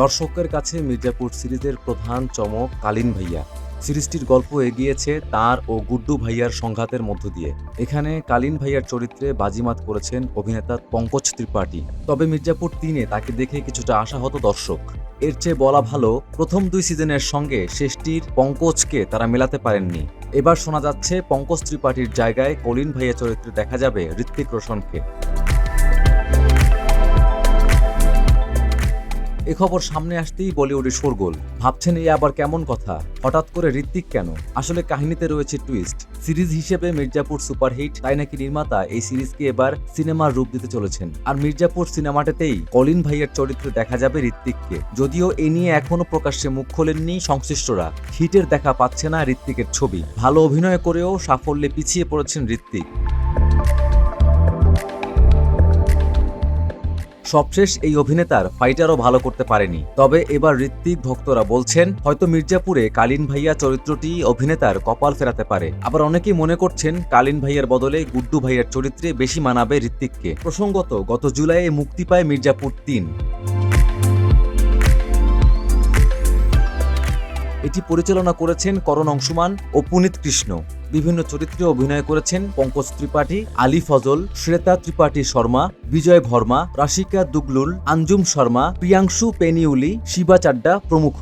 দর্শকের কাছে মির্জাপুর সিরিজের প্রধান চমক কালীন ভাইয়া। সিরিজটির গল্প এগিয়েছে তার ও গুড্ডু ভাইয়ার সংঘাতের মধ্য দিয়ে। এখানে কালীন ভাইয়ার চরিত্রে বাজিমাত করেছেন অভিনেতা পঙ্কজ ত্রিপাঠী। তবে মির্জাপুর তিনে তাকে দেখে কিছুটা আশাহত দর্শক। এর চেয়ে বলা ভালো, প্রথম দুই সিজনের সঙ্গে শেষটির পঙ্কজকে তারা মেলাতে পারেননি। এবার শোনা যাচ্ছে পঙ্কজ ত্রিপাঠীর জায়গায় কলিন ভাইয়া চরিত্রে দেখা যাবে ঋত্বিক রোশনকে। এ খবর সামনে আসতেই বলিউডে শোরগোল ভাবছেন এই আবার কেমন কথা? হঠাৎ করে ঋত্বিক কেন? আসলে কাহিনীতে রয়েছে টুইস্ট সিরিজ হিসেবে মির্জাপুর সুপারহিট, তাই নাকি নির্মাতা এই সিরিজকে এবার সিনেমার রূপ দিতে চলেছেন? আর মির্জাপুর সিনেমাটাতেই কলিন ভাইয়ের চরিত্রে দেখা যাবে ঋত্বিককে যদিও এ নিয়ে এখনও প্রকাশ্যে মুখ খোলেননি সংশ্লিষ্টরা। হিটের দেখা পাচ্ছে না ঋত্বিকের ছবি। ভালো অভিনয় করেও সাফল্যে পিছিয়ে পড়েছেন ঋত্বিক সবশেষ এই অভিনেতার ফাইটারও ভালো করতে পারেনি। তবে এবার ঋত্বিক ভক্তরা বলছেন, হয়তো মির্জাপুরে কালীন ভাইয়া চরিত্রটি অভিনেতার কপাল ফেরাতে পারে। আবার অনেকেই মনে করছেন, কালীন ভাইয়ার বদলে গুড্ডু ভাইয়ার চরিত্রে বেশি মানাবে ঋত্বিককে প্রসঙ্গত, গত জুলাইয়ে মুক্তি পায় মির্জাপুর তিন। এটি পরিচালনা করেছেন করণ অংশুমান ও পুনিত কৃষ্ণ। বিভিন্ন চরিত্রে অভিনয় করেছেন পঙ্কজ ত্রিপাঠী, আলী ফজল, শ্বেতা ত্রিপাঠী শর্মা, বিজয় ভর্মা, রাশিকা দুগলুল, আঞ্জুম শর্মা, প্রিয়াংশু পেনিউলি, শিবা চাড্ডা প্রমুখ।